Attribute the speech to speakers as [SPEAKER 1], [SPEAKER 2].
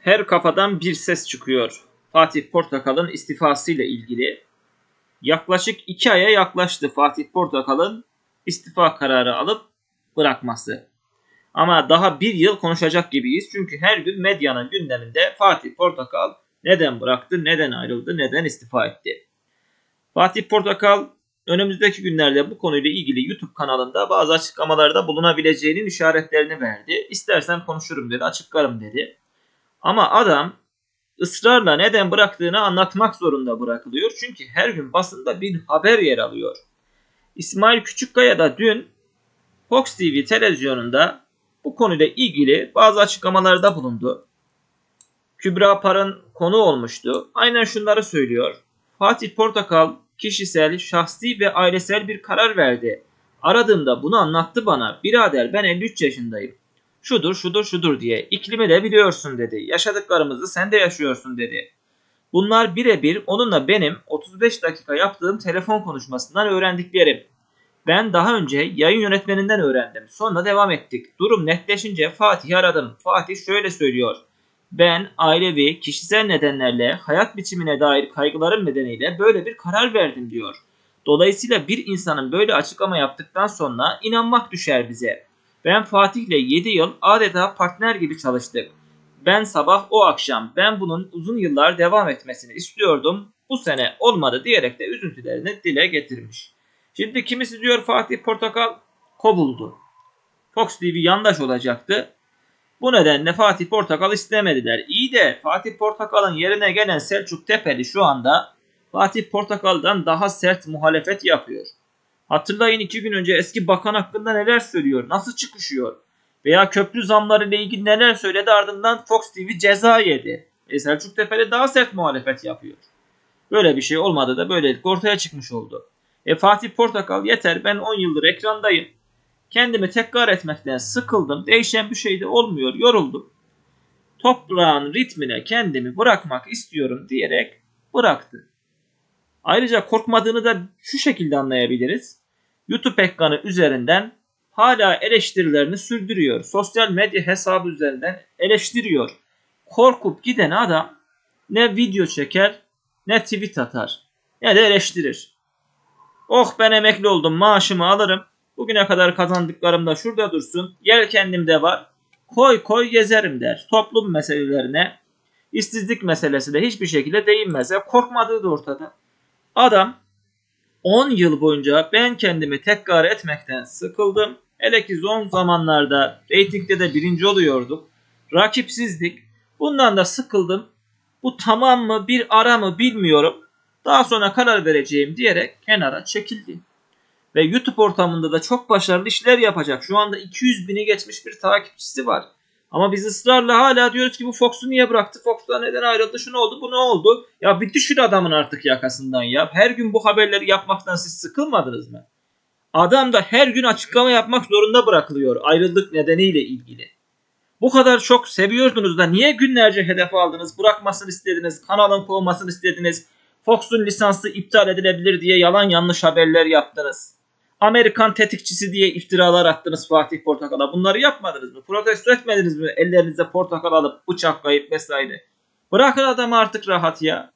[SPEAKER 1] Her kafadan bir ses çıkıyor. Fatih Portakal'ın istifası ile ilgili. Yaklaşık iki aya yaklaştı Fatih Portakal'ın istifa kararı alıp bırakması. Ama daha bir yıl konuşacak gibiyiz. Çünkü her gün medyanın gündeminde Fatih Portakal neden bıraktı, neden ayrıldı, neden istifa etti. Fatih Portakal önümüzdeki günlerde bu konuyla ilgili YouTube kanalında bazı açıklamalarda bulunabileceğinin işaretlerini verdi. İstersen konuşurum dedi, açıklarım dedi. Ama adam ısrarla neden bıraktığını anlatmak zorunda bırakılıyor. Çünkü her gün basında bir haber yer alıyor. İsmail Küçükkaya da dün Fox TV televizyonunda bu konuyla ilgili bazı açıklamalarda bulundu. Kübra Par'ın konu olmuştu. Aynen şunları söylüyor. Fatih Portakal kişisel, şahsi ve ailesel bir karar verdi. Aradığımda bunu anlattı bana. Birader ben 53 yaşındayım. Şudur şudur şudur diye. İklimi de biliyorsun dedi. Yaşadıklarımızı sen de yaşıyorsun dedi. Bunlar birebir onunla benim 35 dakika yaptığım telefon konuşmasından öğrendiklerim. Ben daha önce yayın yönetmeninden öğrendim. Sonra devam ettik. Durum netleşince Fatih'i aradım. Fatih şöyle söylüyor. Ben ailevi, kişisel nedenlerle hayat biçimine dair kaygılarım nedeniyle böyle bir karar verdim diyor. Dolayısıyla bir insanın böyle açıklama yaptıktan sonra inanmak düşer bize. Ben Fatih'le 7 yıl adeta partner gibi çalıştık. Ben sabah o akşam ben bunun uzun yıllar devam etmesini istiyordum. Bu sene olmadı diyerek de üzüntülerini dile getirmiş. Şimdi kimisi diyor Fatih Portakal kovuldu. Fox TV yandaş olacaktı. Bu nedenle Fatih Portakal istemediler. İyi de Fatih Portakal'ın yerine gelen Selçuk Tepeli şu anda Fatih Portakal'dan daha sert muhalefet yapıyor. Hatırlayın iki gün önce eski bakan hakkında neler söylüyor, nasıl çıkışıyor. Veya köprü zamları ile ilgili neler söyledi ardından Fox TV ceza yedi. E Selçuk Tepeli daha sert muhalefet yapıyor. Böyle bir şey olmadı da böylelikle ortaya çıkmış oldu. E Fatih Portakal yeter ben 10 yıldır ekrandayım. Kendimi tekrar etmekten sıkıldım. Değişen bir şey de olmuyor. Yoruldum. Toprağın ritmine kendimi bırakmak istiyorum diyerek bıraktı. Ayrıca korkmadığını da şu şekilde anlayabiliriz. YouTube ekranı üzerinden hala eleştirilerini sürdürüyor. Sosyal medya hesabı üzerinden eleştiriyor. Korkup giden adam ne video çeker ne tweet atar ne de eleştirir. Oh ben emekli oldum maaşımı alırım. Bugüne kadar kazandıklarım da şurada dursun. Yer kendimde var. Koy koy gezerim der. Toplum meselelerine, işsizlik meselesi de hiçbir şekilde değinmez. Ya korkmadığı da ortada. Adam 10 yıl boyunca ben kendimi tekrar etmekten sıkıldım. Hele ki son zamanlarda reytingde de birinci oluyorduk. Rakipsizdik. Bundan da sıkıldım. Bu tamam mı bir ara mı bilmiyorum. Daha sonra karar vereceğim diyerek kenara çekildi. Ve YouTube ortamında da çok başarılı işler yapacak. Şu anda 200 bini geçmiş bir takipçisi var. Ama biz ısrarla hala diyoruz ki bu Fox'u niye bıraktı? Fox'tan neden ayrıldı? Şu ne oldu? Bu ne oldu? Ya bir düşün adamın artık yakasından ya. Her gün bu haberleri yapmaktan siz sıkılmadınız mı? Adam da her gün açıklama yapmak zorunda bırakılıyor ayrılık nedeniyle ilgili. Bu kadar çok seviyordunuz da niye günlerce hedef aldınız? Bırakmasını istediniz, kanalın kovmasını istediniz. Fox'un lisansı iptal edilebilir diye yalan yanlış haberler yaptınız. Amerikan tetikçisi diye iftiralar attınız Fatih Portakal'a. Bunları yapmadınız mı? Protesto etmediniz mi? Ellerinizde portakal alıp bıçaklayıp vesaire. Bırakın adamı artık rahat ya.